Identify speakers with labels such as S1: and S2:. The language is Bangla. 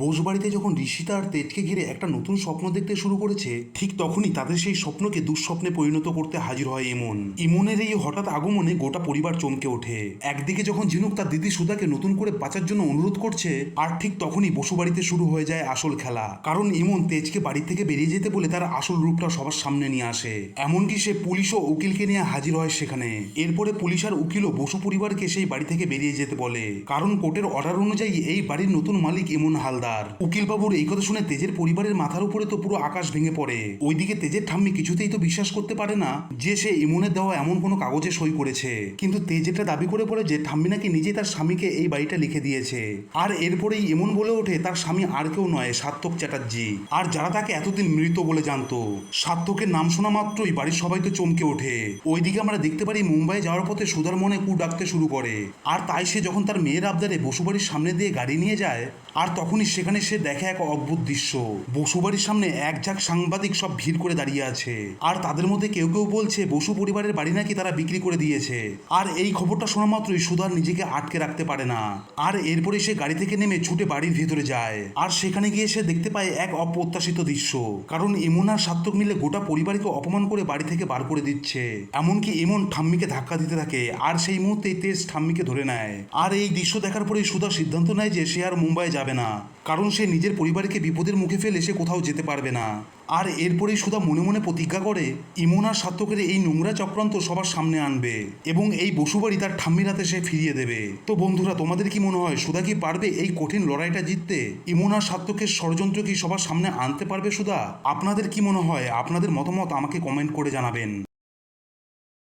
S1: বোসবাড়িতে যখন ঋষিতা আর তেজকে ঘিরে একটা নতুন স্বপ্ন দেখতে শুরু করেছে, ঠিক তখনই তাদের সেই স্বপ্নকে দুঃস্বপ্নে পরিণত করতে হাজির হয় ইমন। ইমনের এই হঠাৎ আগমনে গোটা পরিবার চমকে ওঠে। একদিকে যখন ঝিনুক তার দিদি সুধাকে নতুন করে বাঁচার জন্য অনুরোধ করছে, আর ঠিক তখনই বসুবাড়িতে শুরু হয়ে যায় আসল খেলা। কারণ ইমন তেজকে বাড়ি থেকে বেরিয়ে যেতে বলে তার আসল রূপটা সবার সামনে নিয়ে আসে। এমনকি সে পুলিশ ও উকিলকে নিয়ে হাজির হয় সেখানে। এরপরে পুলিশ আর উকিলও বসু পরিবারকে সেই বাড়ি থেকে বেরিয়ে যেতে বলে। কারণ কোর্টের অর্ডার অনুযায়ী এই বাড়ির নতুন মালিক ইমন হালদার। উকিলবাবুর এই কথা শুনে তেজের পরিবারের মাথার উপরে তো পুরো আকাশ ভেঙে পড়ে। ওইদিকে তেজের ঠাম্মি কিছুতেই তো বিশ্বাস করতে পারে না যে সে ইমনের দেওয়া এমন কোনো কাগজে সই করেছে। কিন্তু তেজ এটা দাবি করে পড়ে যে ঠাম্মি নাকি নিজে তার স্বামীকে এই বাড়িটা লিখে দিয়েছে। আর এরপরেই ইমন বলে ওঠে, তার স্বামী আর কেউ নয়, সার্থক চ্যাটার্জি। আর যারা তাকে এতদিন মৃত বলে জানতো, সার্থকের নাম শোনা মাত্রই বাড়ির সবাই তো চমকে ওঠে। ওইদিকে আমরা দেখতে পারি মুম্বাই যাওয়ার পথে সুধার মনে কু ডাকতে শুরু করে। আর তাই সে যখন তার মেয়ের আবদারে বসুবাড়ির সামনে দিয়ে গাড়ি নিয়ে যায়, আর তখনই সেখানে সে দেখে এক অদ্ভুত দৃশ্য। বসুবাড়ির সামনে এক ঝাঁক সাংবাদিক সব ভিড় করে দাঁড়িয়ে আছে। আর তাদের মধ্যে কেউ কেউ বলছে, বসু পরিবারের বাড়ি নাকি তারা বিক্রি করে দিয়েছে? আর এই খবরটা শোনা মাত্রই সুধার নিজেকে আটকে রাখতে পারে না। আর এরপরে সে গাড়ি থেকে নেমে ছুটে বাড়ির ভেতরে যায়। আর সেখানে গিয়ে সে দেখতে পায় এক অপ্রত্যাশিত দৃশ্য। কারণ ইমন আর সার্থক মিলে গোটা পরিবারকে অপমান করে বাড়ি থেকে বার করে দিচ্ছে। এমনকি ইমন ঠাম্মিকে ধাক্কা দিতে থাকে। আর সেই মুহূর্তেই তেজ ঠাম্মিকে ধরে নেয়। আর এই দৃশ্য দেখার পরেই সুধা সিদ্ধান্ত নেয় যে সে আর মুম্বাই যাবে না। কারণ সে নিজের পরিবারকে বিপদের মুখে ফেলে সে কোথাও যেতে পারবে না। আর এরপরেই সুধা মনে মনে প্রতিজ্ঞা করে ইমন আর সাত্তকের এই নোংরা চক্রান্ত সবার সামনে আনবে এবং এই বসুবাড়ি তার ঠাম্মির হাতে সে ফিরিয়ে দেবে। তো বন্ধুরা, তোমাদের কি মনে হয় সুধা কি পারবে এই কঠিন লড়াইটা জিততে? ইমন আর সাত্তকের ষড়যন্ত্র কি সবার সামনে আনতে পারবে সুধা? আপনাদের কি মনে হয়? আপনাদের মতামত আমাকে কমেন্ট করে জানাবেন।